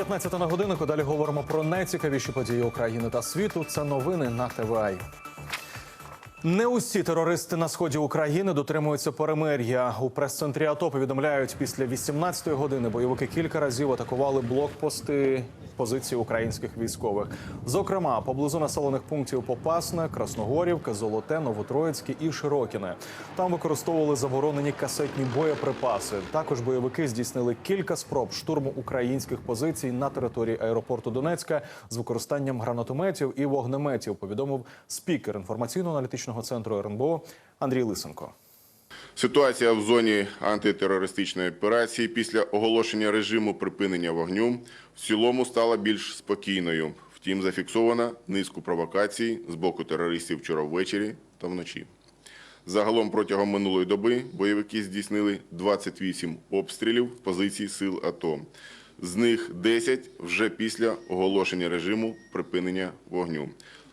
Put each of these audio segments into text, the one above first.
19 на годиннику. Далі говоримо про найцікавіші події України та світу. Це новини на ТВА. Не усі терористи на сході України дотримуються перемир'я. У прес-центрі АТО повідомляють, після 18-ї години бойовики кілька разів атакували блокпости позиції українських військових. Зокрема, поблизу населених пунктів Попасне, Красногорівка, Золоте, Новотроїцьке і Широкіне. Там використовували заборонені касетні боєприпаси. Також бойовики здійснили кілька спроб штурму українських позицій на території аеропорту Донецька з використанням гранатометів і вогнеметів. Повідомив спікер інформаційно-аналітичного центру РНБО Андрій Лисенко. Ситуація в зоні антитерористичної операції після оголошення режиму припинення вогню в цілому стала більш спокійною. Втім, зафіксовано низку провокацій з боку терористів вчора ввечері та вночі. Загалом протягом минулої доби бойовики здійснили 28 обстрілів позицій сил АТО. З них 10 вже після оголошення режиму припинення вогню.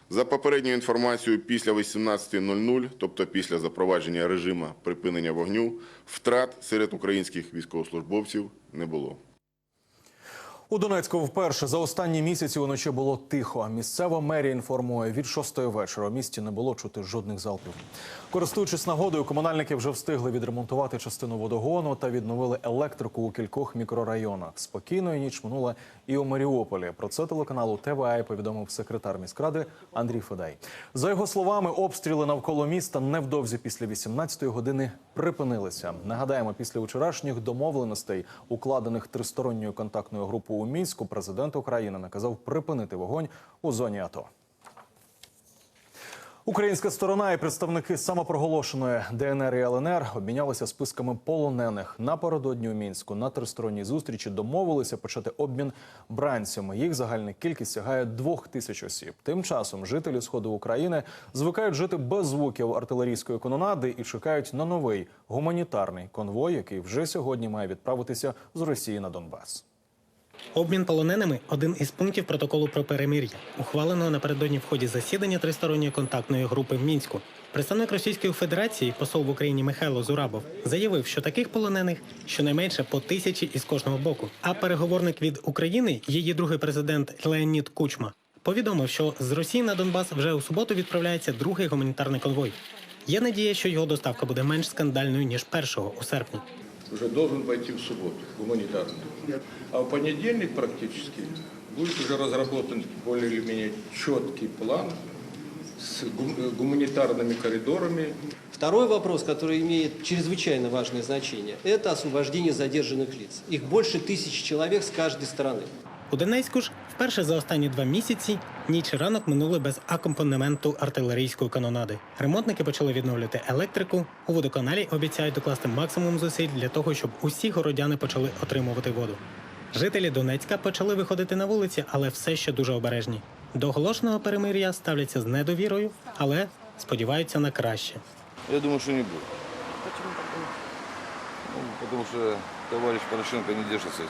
За попередньою інформацією, після 18.00, тобто після запровадження режиму припинення вогню, втрат серед українських військовослужбовців не було. У Донецьку вперше за останні місяці уночі було тихо. Місцева мерія інформує, від шостої вечора у місті не було чути жодних залпів. Користуючись нагодою, комунальники вже встигли відремонтувати частину водогону та відновили електрику у кількох мікрорайонах. Спокійною ніч минула і у Маріуполі. Про це телеканалу ТВА повідомив секретар міськради Андрій Федай. За його словами, обстріли навколо міста невдовзі після 18-ї години припинилися. Нагадаємо, після вчорашніх домовленостей, укладених тристоронньою контактною групою у мінську, президент України наказав припинити вогонь у зоні АТО. Українська сторона і представники самопроголошеної ДНР і ЛНР обмінялися списками полонених напередодні у мінську. На тристоронній зустрічі домовилися почати обмін бранцями. Їх загальна кількість сягає двох тисяч осіб. Тим часом жителі сходу України звикають жити без звуків артилерійської канонади і чекають на новий гуманітарний конвой, який вже сьогодні має відправитися з Росії на Донбас. Обмін полоненими один із пунктів протоколу про перемир'я, ухваленого напередодні в ході засідання тристоронньої контактної групи в мінську. Представник Російської Федерації, посол в Україні Михайло Зурабов, заявив, що таких полонених щонайменше по тисячі із кожного боку. А переговорник від України, її другий президент Леонід Кучма, повідомив, що з Росії на Донбас вже у суботу відправляється другий гуманітарний конвой. Є надія, що його доставка буде менш скандальною ніж першого у серпні уже должен пойти в субботу, гуманитарный. А в понедельник практически будет уже разработан более или менее четкий план с гум- гуманитарными коридорами, Второй вопрос, который имеет чрезвычайно важное значение, это освобождение задержанных лиц. Их больше тысячи человек с каждой стороны. У Донецьку ж вперше за останні два місяці ніч і ранок минули без акомпанементу артилерійської канонади. Ремонтники почали відновлювати електрику. У водоканалі обіцяють докласти максимум зусиль для того, щоб усі городяни почали отримувати воду. Жителі Донецька почали виходити на вулиці, але все ще дуже обережні. До оголошеного перемир'я ставляться з недовірою, але сподіваються на краще. Я думаю, что не будет. Почему Ну, потому что товарищ Порошенко не держится здесь.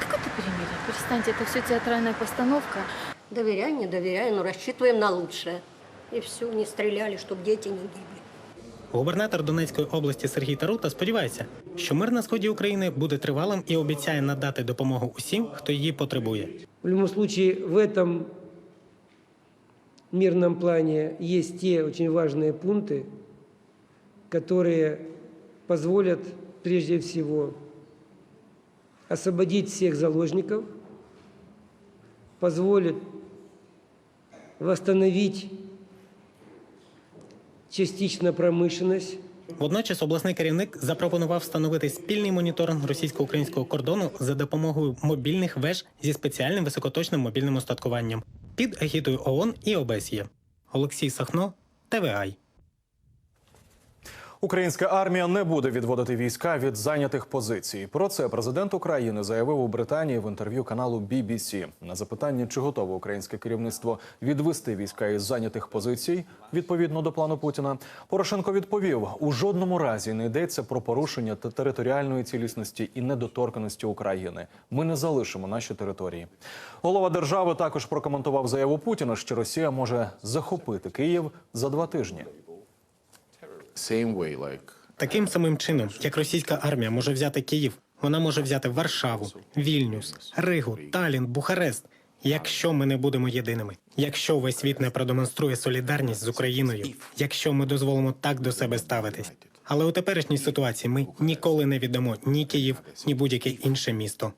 Какое это перемирие? Перестаньте, это все театральная постановка. Доверяй, не доверяй, но рассчитываем на лучшее. И все, не стреляли, чтобы дети не гибли. Губернатор Донецької області Сергій Тарута сподівається, що мир на сході України буде тривалим і обіцяє надати допомогу усім, хто її потребує. В любом случае, в этом мирном плане есть те очень важные пункты, которые позволят прежде всего освободить всех заложников, позволят восстановить частично промышленность, Водночас обласний керівник запропонував встановити спільний моніторинг російсько-українського кордону за допомогою мобільних веж зі спеціальним високоточним мобільним устаткуванням під егідою ООН і ОБСЄ. Олексій Сахно, ТВАЙ. Українська армія не буде відводити війська від зайнятих позицій. Про це президент України заявив у Британії в інтерв'ю каналу BBC. На запитання, чи готове українське керівництво відвести війська із зайнятих позицій відповідно до плану Путіна. Порошенко відповів: у жодному разі не йдеться про порушення те- територіальної цілісності і недоторканості України. Ми не залишимо наші території. Голова держави також прокоментував заяву Путіна, що Росія може захопити Київ за два тижні. Таким самим чином, як російська армія може взяти Київ Вона може взяти Варшаву, Вільнюс, Ригу, Талін, Бухарест. Якщо ми не будемо єдиними, якщо весь світ не продемонструє солідарність з Україною, якщо ми дозволимо так до себе ставитись. Але у теперішній ситуації ми ніколи не віддамо ні Київ, ні будь-яке інше місто.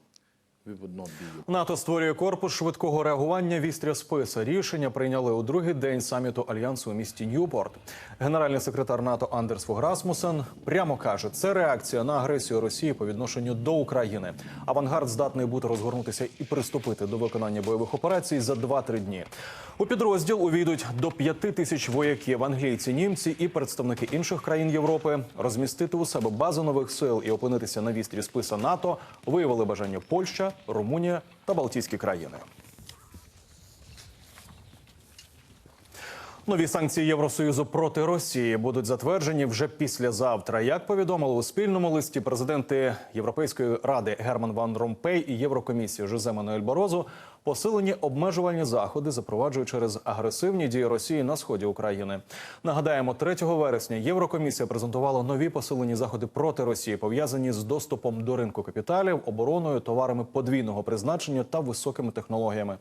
НАТО створює корпус швидкого реагування вістря списа. Рішення прийняли у другий день саміту альянсу у місті Ньюпорт. Генеральний секретар НАТО Андерс Фограсмусен прямо каже, це реакція на агресію Росії по відношенню до України. Авангард здатний бути розгорнутися і приступити до виконання бойових операцій за 2-3 дні. У підрозділ увійдуть до 5 тисяч вояків, англійці, німці і представники інших країн Європи. Розмістити у себе базу нових сил і опинитися на вістрі списа НАТО виявили бажання Польща, Румунія та Балтійські країни. Нові санкції Євросоюзу проти Росії будуть затверджені вже післязавтра. Як повідомили у спільному листі президенти Європейської ради Герман Ван Ромпей і Єврокомісії Жозе Мануель Борозо, посилені обмежувальні заходи запроваджують через агресивні дії Росії на сході України. Нагадаємо, 3 вересня Єврокомісія презентувала нові посилені заходи проти Росії, пов'язані з доступом до ринку капіталів, обороною, товарами подвійного призначення та високими технологіями.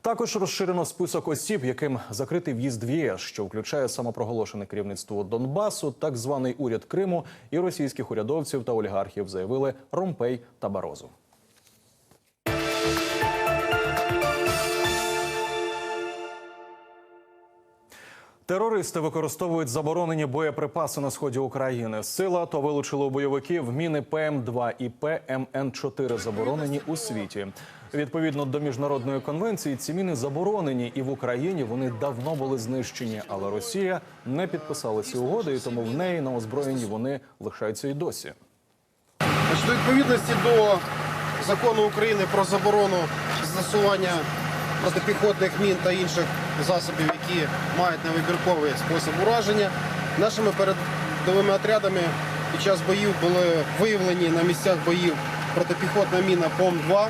Також розширено список осіб, яким закритий в'їзд в ЄС, що включає самопроголошене керівництво Донбасу, так званий уряд Криму і російських урядовців та олігархів, заявили Ромпей та Барозу. Терористи використовують заборонені боєприпаси на сході України. Сила АТО вилучили у бойовиків міни ПМ2 і ПМН4 заборонені у світі. Відповідно до міжнародної конвенції, ці міни заборонені, і в Україні вони давно були знищені. Але Росія не підписала ці угоди, і тому в неї на озброєнні вони лишаються і досі. У відповідності до закону України про заборону застосування протипіхотних мін та інших засобів, які мають невибірковий спосіб ураження, нашими передовими отрядами під час боїв були виявлені на місцях боїв протипіхотна міна ПОМ-2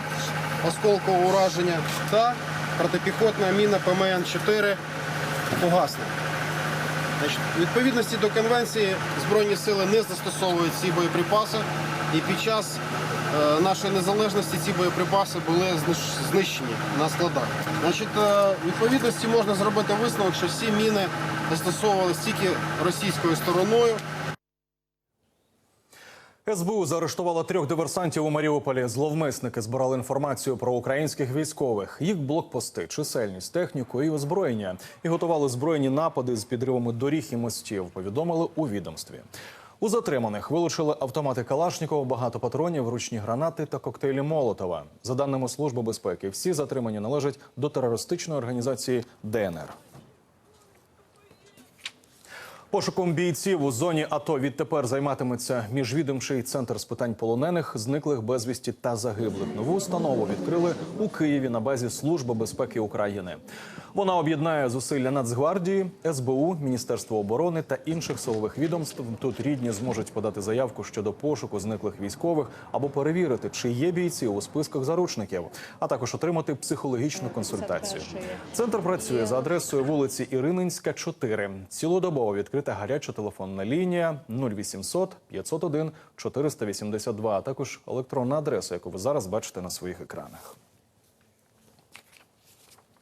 осколкового ураження та протипіхотна міна ПМН-4 фугасна. Значить, у відповідності до конвенції Збройні сили не застосовують ці боєприпаси, і під час нашої незалежності ці боєприпаси були знищені на складах. Значить, е, відповідності можна зробити висновок, що всі міни застосовувалися тільки російською стороною. СБУ заарештувала трьох диверсантів у Маріуполі. Зловмисники збирали інформацію про українських військових, їх блокпости, чисельність, техніку і озброєння, і готували збройні напади з підривами доріг і мостів. Повідомили у відомстві. У затриманих вилучили автомати Калашнікова, багато патронів, ручні гранати та коктейлі Молотова. За даними Служби безпеки, всі затримані належать до терористичної організації ДНР. Пошуком бійців у зоні АТО відтепер займатиметься міжвідомчий центр з питань полонених, зниклих безвісті та загиблих. Нову установу відкрили у Києві на базі Служби безпеки України. Вона об'єднає зусилля Нацгвардії, СБУ, Міністерства оборони та інших силових відомств. Тут рідні зможуть подати заявку щодо пошуку зниклих військових або перевірити, чи є бійці у списках заручників, а також отримати психологічну консультацію. Центр працює за адресою вулиці Ірининська, 4. Цілодобово відкрита гаряча телефонна лінія 0800 501 482, а також електронна адреса, яку ви зараз бачите на своїх екранах.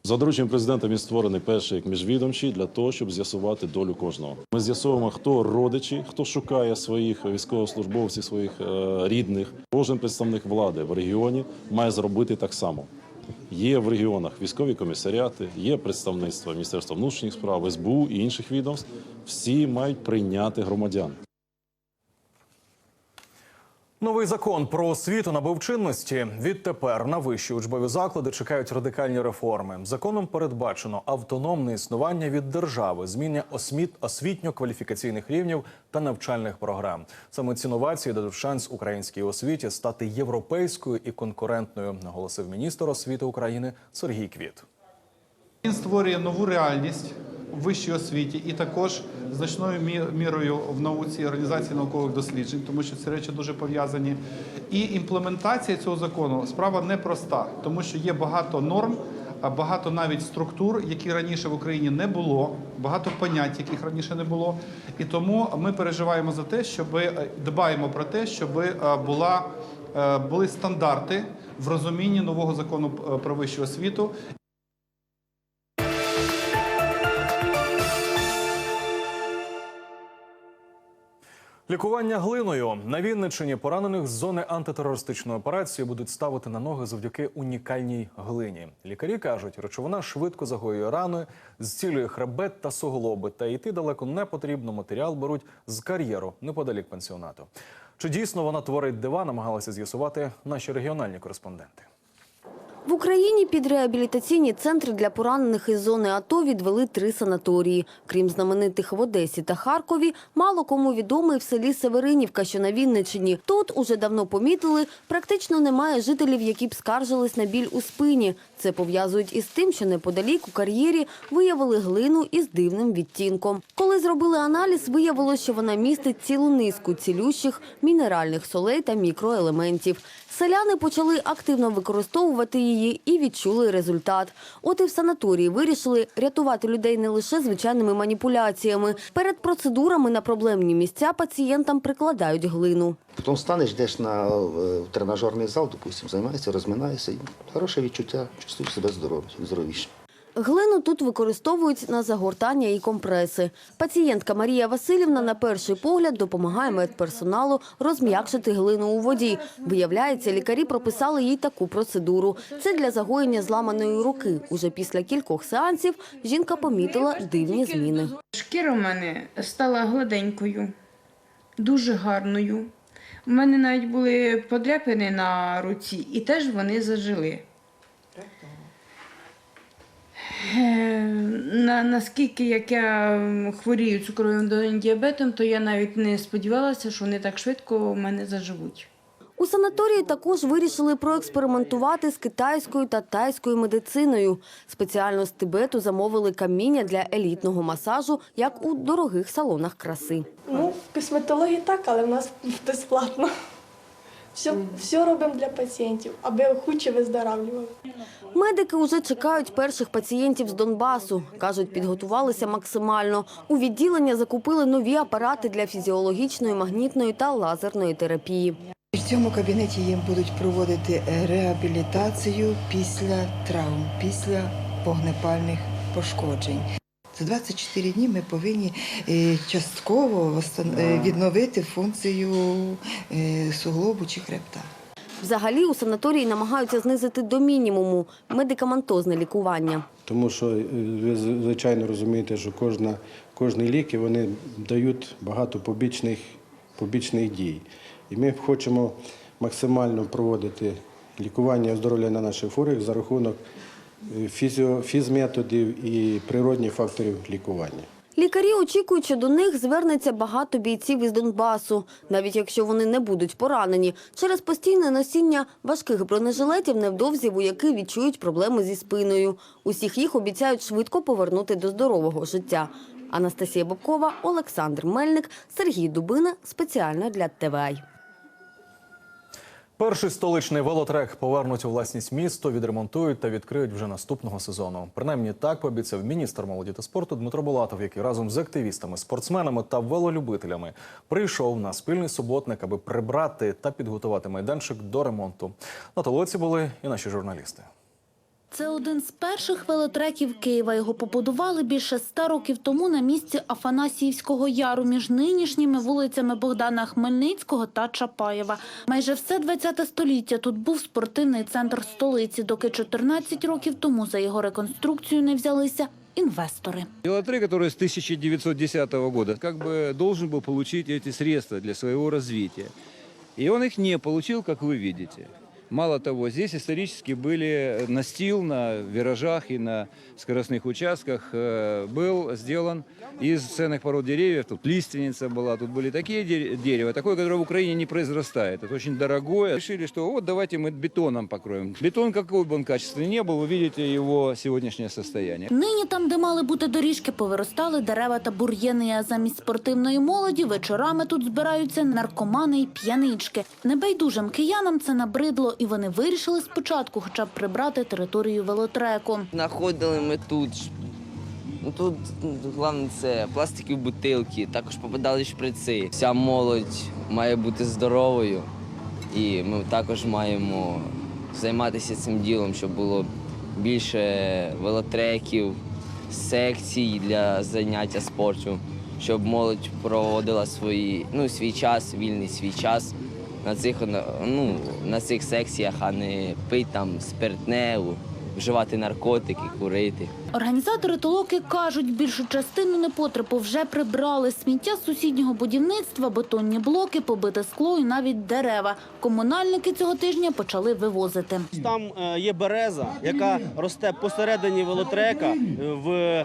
За дорученням президента він створений перший як міжвідомчий для того, щоб з'ясувати долю кожного. Ми з'ясовуємо, хто родичі, хто шукає своїх військовослужбовців, своїх е, рідних. Кожен представник влади в регіоні має зробити так само. Є в регіонах військові комісаріати, є представництво Міністерства внутрішніх справ, СБУ і інших відомств. Всі мають прийняти громадян. Новий закон про освіту набув чинності. Відтепер на вищі учбові заклади чекають радикальні реформи. Законом передбачено автономне існування від держави, зміння освітньо-кваліфікаційних рівнів та навчальних програм. Саме ці новації дадуть шанс українській освіті стати європейською і конкурентною, наголосив міністр освіти України Сергій Квіт. Він створює нову реальність вищій освіті і також значною мірою в науці організації наукових досліджень, тому що ці речі дуже пов'язані. І імплементація цього закону справа непроста, тому що є багато норм, багато навіть структур, які раніше в Україні не було, багато понять, яких раніше не було. І тому ми переживаємо за те, щоб дбаємо про те, щоб була е, були стандарти в розумінні нового закону е, про вищу освіту. Лікування глиною на Вінниччині поранених з зони антитерористичної операції будуть ставити на ноги завдяки унікальній глині. Лікарі кажуть, речовина швидко загоює рани, зцілює хребет та суглоби. Та йти далеко не потрібно. Матеріал беруть з кар'єру неподалік пансіонату. Чи дійсно вона творить дива, намагалися з'ясувати наші регіональні кореспонденти. В Україні під реабілітаційні центри для поранених із зони АТО відвели три санаторії. Крім знаменитих в Одесі та Харкові, мало кому відомий в селі Северинівка, що на Вінниччині. Тут уже давно помітили, практично немає жителів, які б скаржились на біль у спині. Це пов'язують із тим, що неподалік у кар'єрі виявили глину із дивним відтінком. Коли зробили аналіз, виявилось, що вона містить цілу низку цілющих мінеральних солей та мікроелементів. Селяни почали активно використовувати її і відчули результат. От і в санаторії вирішили рятувати людей не лише звичайними маніпуляціями. Перед процедурами на проблемні місця пацієнтам прикладають глину. Потім станеш, йдеш на е, тренажерний зал, допустим, займаєшся, розминаєшся, хороше відчуття, чувствуєш себе здоров, здоровіше. Глину тут використовують на загортання і компреси. Пацієнтка Марія Васильівна на перший погляд допомагає медперсоналу розм'якшити глину у воді. Виявляється, лікарі прописали їй таку процедуру. Це для загоєння зламаної руки. Уже після кількох сеансів жінка помітила дивні зміни. Шкіра у мене стала гладенькою, дуже гарною. У мене навіть були подряпини на руці, і теж вони зажили. Е, На, наскільки як я хворію цукровим діабетом, то я навіть не сподівалася, що вони так швидко у мене заживуть. У санаторії також вирішили проекспериментувати з китайською та тайською медициною. Спеціально з Тибету замовили каміння для елітного масажу, як у дорогих салонах краси. Ну, косметології так, але в нас безплатно. Все, все робимо для пацієнтів, аби охоче виздоравлювали. Медики вже чекають перших пацієнтів з Донбасу. Кажуть, підготувалися максимально. У відділення закупили нові апарати для фізіологічної, магнітної та лазерної терапії. В цьому кабінеті їм будуть проводити реабілітацію після травм, після вогнепальних пошкоджень. За 24 дні ми повинні е, частково е, відновити функцію е, суглобу чи хребта. Взагалі у санаторії намагаються знизити до мінімуму медикаментозне лікування. Тому що ви звичайно розумієте, що кожна, кожні ліки вони дають багато побічних, побічних дій. І ми хочемо максимально проводити лікування і оздоровлення наших хворих за рахунок фізметодів і природних факторів лікування. Лікарі очікують, що до них звернеться багато бійців із Донбасу, навіть якщо вони не будуть поранені. Через постійне носіння важких бронежилетів невдовзі вояки відчують проблеми зі спиною. Усіх їх обіцяють швидко повернути до здорового життя. Анастасія Бобкова, Олександр Мельник, Сергій Дубина. Спеціально для ТВАЙ. Перший столичний велотрек повернуть у власність місто, відремонтують та відкриють вже наступного сезону. Принаймні так пообіцяв міністр молоді та спорту Дмитро Булатов, який разом з активістами, спортсменами та велолюбителями прийшов на спільний суботник, аби прибрати та підготувати майданчик до ремонту. На толоці були і наші журналісти. Це один з перших велотреків Києва. Його побудували більше ста років тому на місці Афанасіївського яру між нинішніми вулицями Богдана Хмельницького та Чапаєва. Майже все 20 століття тут був спортивний центр столиці, доки 14 років тому за його реконструкцію не взялися інвестори. Велотрек, который с 1910 года, как бы должен был получить эти средства для своего развития. И он их не получил, как вы видите. Мало того, здесь исторически были настил на виражах и на скоростных участках э, был сделан из ценных пород деревьев. Тут лиственница была, тут были такие де- дерева, такое, которое в Украине не произрастает. Это очень дорогое. Решили, что вот давайте мы бетоном покроем. Бетон, какой бы он качественный не был, вы видите его сегодняшнее состояние. Нині там, де мали бути доріжки, повиростали дерева та бур'яни. А замість спортивної молоді вечорами тут збираються наркомани й п'янички. Небайдужим киянам це набридло, і вони вирішили спочатку хоча б прибрати територію велотреку. Знаходили ми тут. Ну, Тут ну, головне це пластикові бутилки, також попадали шприци. Вся молодь має бути здоровою. І ми також маємо займатися цим ділом, щоб було більше велотреків, секцій для заняття спорту, щоб молодь проводила свої, ну, свій час, вільний свій час на цих, ну, на цих секціях, а не пити там спиртне, вживати наркотики, курити. Організатори толоки кажуть, більшу частину непотребу вже прибрали. Сміття з сусіднього будівництва, бетонні блоки, побите скло і навіть дерева. Комунальники цього тижня почали вивозити. Там е, є береза, яка росте посередині велотрека е, в, е,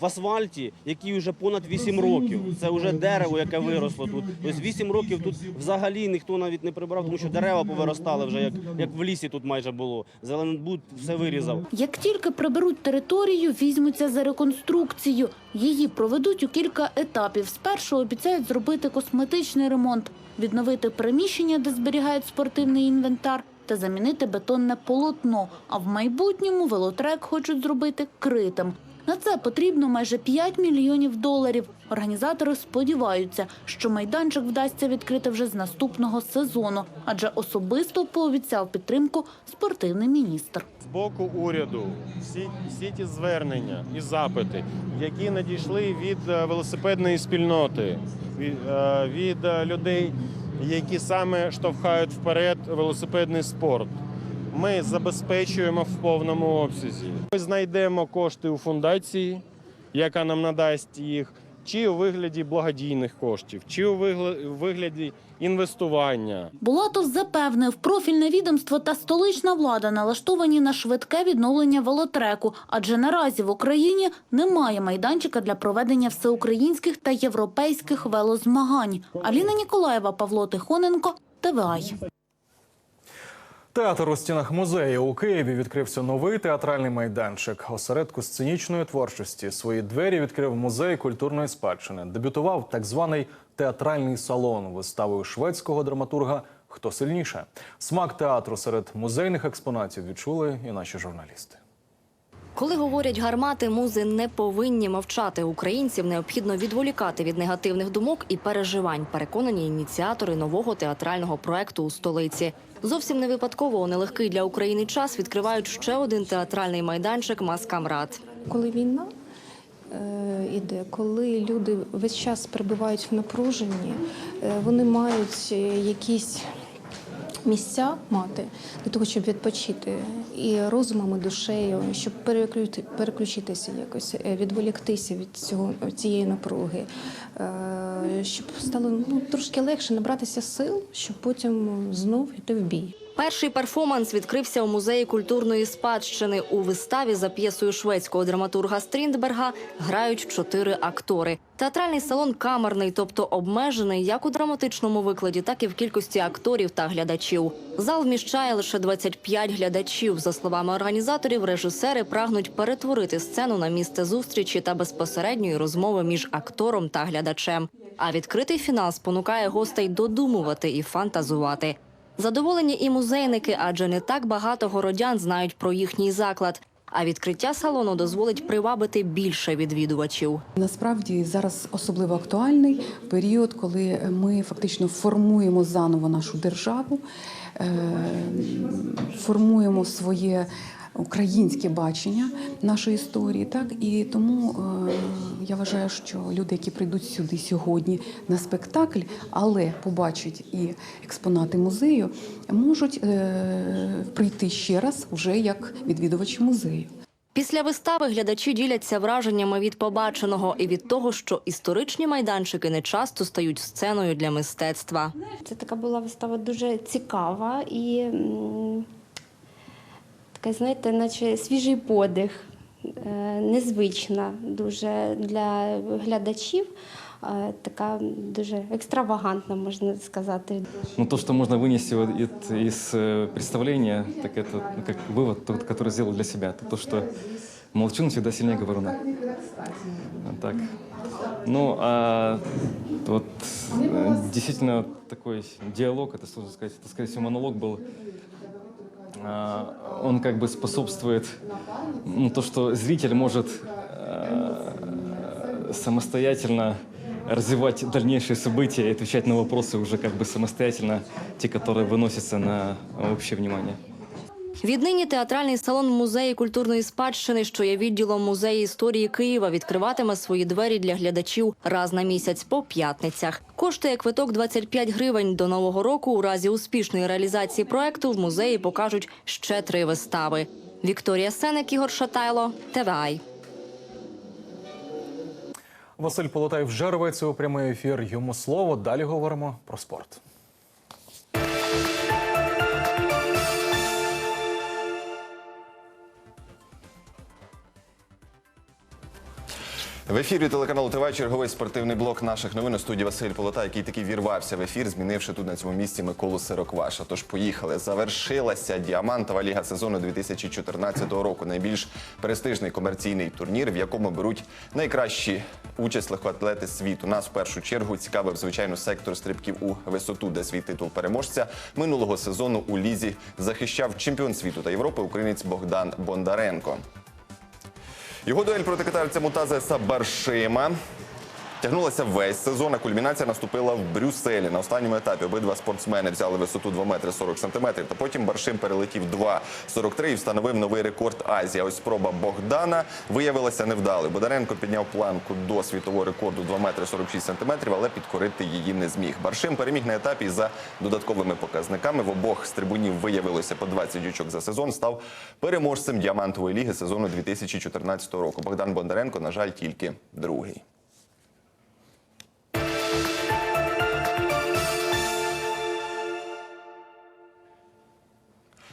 в асфальті, який вже понад 8 років. Це вже дерево, яке виросло тут. Тобто 8 років тут взагалі ніхто навіть не прибрав, тому що дерева повиростали вже, як, як в лісі тут майже було. Зеленбуд все вирізав. Як тільки приберуть територію, візьмуться за реконструкцію. Її проведуть у кілька етапів. Спершу обіцяють зробити косметичний ремонт, відновити приміщення, де зберігають спортивний інвентар, та замінити бетонне полотно. А в майбутньому велотрек хочуть зробити критим. На це потрібно майже 5 мільйонів доларів. Організатори сподіваються, що майданчик вдасться відкрити вже з наступного сезону, адже особисто пообіцяв підтримку спортивний міністр. з боку уряду всі, всі ті звернення і запити, які надійшли від е, велосипедної спільноти, від, е, від е, людей, які саме штовхають вперед велосипедний спорт. Ми забезпечуємо в повному обсязі. Ми знайдемо кошти у фундації, яка нам надасть їх, чи у вигляді благодійних коштів, чи у вигляді інвестування. Булатов запевнив, профільне відомство та столична влада налаштовані на швидке відновлення велотреку, адже наразі в Україні немає майданчика для проведення всеукраїнських та європейських велозмагань. Аліна Ніколаєва, Павло Тихоненко, ТВАЙ. Театр у стінах музею у Києві відкрився новий театральний майданчик. Осередку сценічної творчості свої двері відкрив музей культурної спадщини. Дебютував так званий театральний салон виставою шведського драматурга Хто сильніше. Смак театру серед музейних експонатів відчули і наші журналісти. Коли говорять гармати, музи не повинні мовчати. Українців необхідно відволікати від негативних думок і переживань. Переконані ініціатори нового театрального проекту у столиці. Зовсім не випадково у нелегкий для України час відкривають ще один театральний майданчик Маскамрад. Коли війна е, іде, коли люди весь час перебувають в напруженні, е, вони мають якісь місця мати для того, щоб відпочити і розумом, і душею, щоб переключити, переключитися якось, е, відволіктися від цього цієї напруги, е, щоб стало ну, трошки легше набратися сил, щоб потім знов йти в бій. Перший перформанс відкрився у музеї культурної спадщини. У виставі за п'єсою шведського драматурга Стріндберга грають чотири актори. Театральний салон камерний, тобто обмежений як у драматичному викладі, так і в кількості акторів та глядачів. Зал вміщає лише 25 глядачів. За словами організаторів, режисери прагнуть перетворити сцену на місце зустрічі та безпосередньої розмови між актором та глядачем. А відкритий фінал спонукає гостей додумувати і фантазувати. Задоволені і музейники, адже не так багато городян знають про їхній заклад. А відкриття салону дозволить привабити більше відвідувачів. Насправді зараз особливо актуальний період, коли ми фактично формуємо заново нашу державу, е, формуємо своє українське бачення нашої історії. Так і тому е, я вважаю, що люди, які прийдуть сюди сьогодні на спектакль, але побачать і експонати музею, можуть е, прийти ще раз вже як відвідувачі музею. Після вистави глядачі діляться враженнями від побаченого і від того, що історичні майданчики не часто стають сценою для мистецтва. Це така була вистава дуже цікава і така, знаєте, наче свіжий подих, е, незвична дуже для глядачів. е, Така дуже екстравагантна, можна сказати. Ну, то, что можно вынести вот и- из э, представления, так это ну, как вывод, тот, который сделал для себя. Это то, что молчун всегда сильнее говоруна. Вот Так. Ну, а вот э, действительно такой диалог, это сложно сказать, это, скорее всего, монолог был. А, Он как бы способствует ну, то, что зритель может э, самостоятельно развивать дальнейшие события и отвечать на вопросы уже как бы самостоятельно, те, которые выносятся на общее внимание. Віднині театральний салон музею культурної спадщини, що є відділом музею історії Києва, відкриватиме свої двері для глядачів раз на місяць по п'ятницях. Коштує квиток 25 гривень. До нового року у разі успішної реалізації проекту в музеї покажуть ще три вистави. Вікторія Сенек, Ігор Шатайло, ТВАЙ. Василь Полотай вже рветься у прямий ефір. Йому слово. Далі говоримо про спорт. В ефірі телеканалу ТВ черговий спортивний блок наших новин у студії Василь Полота, який таки вірвався в ефір, змінивши тут на цьому місці Миколу Сирокваша. Тож поїхали. Завершилася діамантова ліга сезону 2014 року. Найбільш престижний комерційний турнір, в якому беруть найкращі участь легкоатлети світу. Нас в першу чергу цікавив звичайно сектор стрибків у висоту, де свій титул переможця минулого сезону у лізі захищав чемпіон світу та Європи українець Богдан Бондаренко. Його дуель проти катарця Мутазеса Баршима тягнулася весь сезон. А кульмінація наступила в Брюсселі. На останньому етапі обидва спортсмени взяли висоту 2 метри 40 сантиметрів. Та потім Баршим перелетів 2,43 і встановив новий рекорд Азії. Ось спроба Богдана виявилася невдалою. Бодаренко підняв планку до світового рекорду 2 метри 46 сантиметрів, але підкорити її не зміг. Баршим переміг на етапі за додатковими показниками. В обох з трибунів виявилося по 20 очок за сезон. Став переможцем діамантової ліги сезону 2014 року. Богдан Бондаренко, на жаль, тільки другий.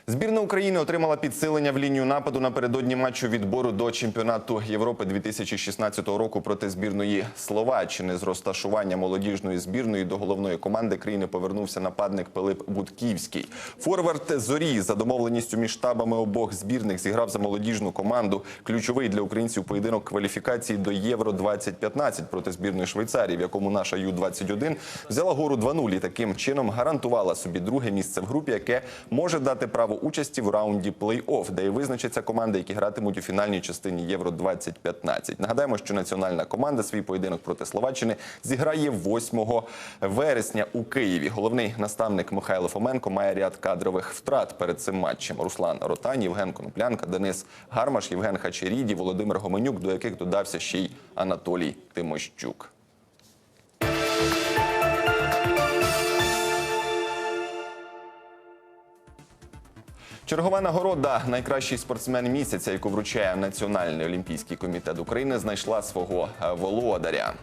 Збірна України отримала підсилення в лінію нападу напередодні матчу відбору до чемпіонату Європи 2016 року проти збірної Словаччини. З розташування молодіжної збірної до головної команди країни повернувся нападник Пилип Будківський. Форвард зорі за домовленістю між штабами обох збірних зіграв за молодіжну команду. Ключовий для українців поєдинок кваліфікації до Євро 2015 проти збірної Швейцарії, в якому наша Ю-21 взяла гору 2-0 і таким чином гарантувала собі друге місце в групі, яке може дати право участі в раунді плей-офф, де і визначаться команди, які гратимуть у фінальній частині Євро 2015. Нагадаємо, що національна команда свій поєдинок проти Словаччини зіграє 8 вересня у Києві. Головний наставник Михайло Фоменко має ряд кадрових втрат перед цим матчем. Руслан Ротань, Євген Коноплянка, Денис Гармаш, Євген Хачеріді, Володимир Гоменюк, до яких додався ще й Анатолій Тимощук. Чергова нагорода найкращий спортсмен місяця, яку вручає Національний олімпійський комітет України, знайшла свого е, володаря.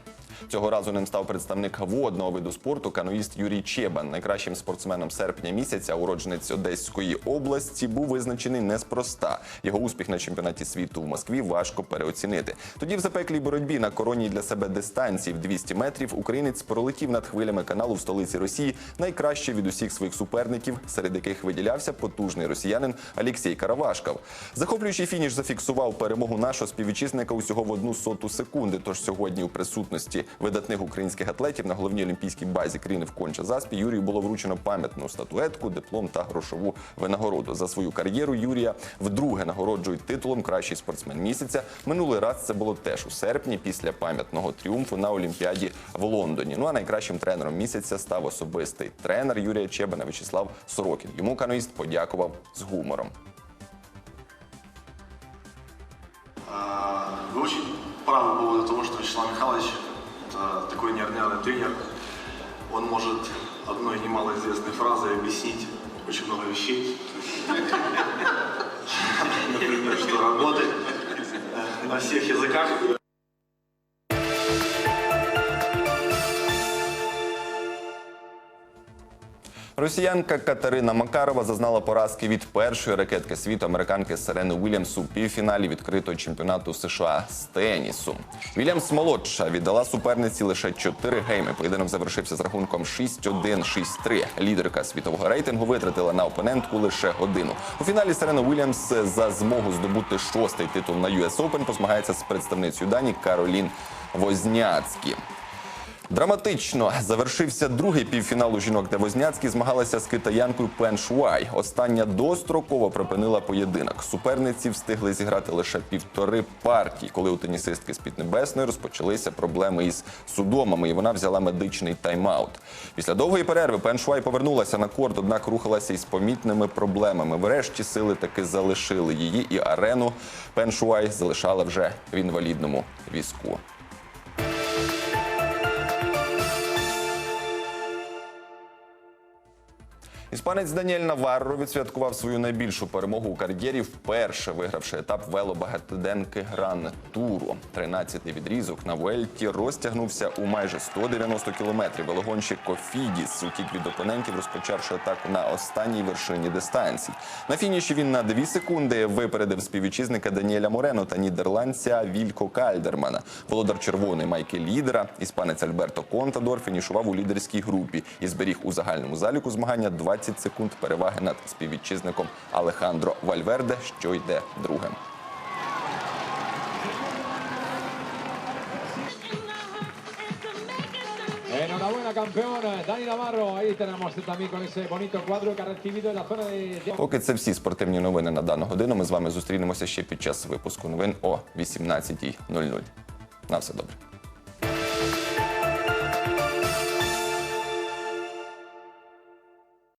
Цього разу ним став представник водного виду спорту, каноїст Юрій Чебан. Найкращим спортсменом серпня місяця, уродженець Одеської області, був визначений неспроста. Його успіх на чемпіонаті світу в Москві важко переоцінити. Тоді в запеклій боротьбі на коронній для себе дистанції в 200 метрів українець пролетів над хвилями каналу в столиці Росії найкраще від усіх своїх суперників, серед яких виділявся потужний росіянин Олексій Каравашков. Захоплюючий фініш зафіксував перемогу нашого співвітчизника усього в одну соту секунди. Тож сьогодні у присутності видатних українських атлетів на головній олімпійській базі країни в Конча Заспі Юрію було вручено пам'ятну статуетку, диплом та грошову винагороду. За свою кар'єру Юрія вдруге нагороджують титулом Кращий спортсмен місяця. Минулий раз це було теж у серпні після пам'ятного тріумфу на Олімпіаді в Лондоні. Ну а найкращим тренером місяця став особистий тренер Юрія Чебана Вячеслав Сорокін. Йому каноїст подякував з гумором. Вы очень правы по поводу того, что Вячеслав Михайлович это такой неординарный тренер. Он может одной немалоизвестной фразой объяснить очень много вещей. Например, что работать э, на всех языках. Росіянка Катерина Макарова зазнала поразки від першої ракетки світу американки Серени Уільямс у півфіналі відкритого чемпіонату США з тенісу. Вільямс молодша віддала суперниці лише 4 гейми. Поєдинок завершився з рахунком 6-1, 6-3. Лідерка світового рейтингу витратила на опонентку лише годину. У фіналі Серена Уільямс за змогу здобути шостий титул на US Open позмагається з представницею Дані Каролін Возняцькі. Драматично завершився другий півфінал у жінок, де Возняцькі змагалися з китаянкою Пен Шуай. Остання достроково припинила поєдинок. Суперниці встигли зіграти лише півтори партії, коли у тенісистки з Піднебесної розпочалися проблеми із судомами, і вона взяла медичний тайм-аут. Після довгої перерви Пен Шуай повернулася на корт, однак рухалася із помітними проблемами. Врешті сили таки залишили її, і арену Пен Шуай залишала вже в інвалідному візку. Іспанець Даніель Наварро відсвяткував свою найбільшу перемогу у кар'єрі, вперше вигравши етап велобагатиденки Гран Туру. 13-й відрізок на Вуельті розтягнувся у майже 190 кілометрів. Велогонщик Кофідіс утік від опонентів, розпочавши атаку на останній вершині дистанції. На фініші він на 2 секунди випередив співвітчизника Даніеля Морено та нідерландця Вілько Кальдермана. Володар червоний Майкель Лідера, іспанець Альберто Контадор фінішував у лідерській групі і зберіг у загальному заліку змагання 20 секунд переваги над співвітчизником Алехандро Вальверде, що йде другим. Enhorabuena, campeón Dani Navarro. Ahí tenemos también con ese bonito cuadro que ha recibido en la zona de. Поки це всі спортивні новини на дану годину. Ми з вами зустрінемося ще під час випуску новин о 18.00. На все добре.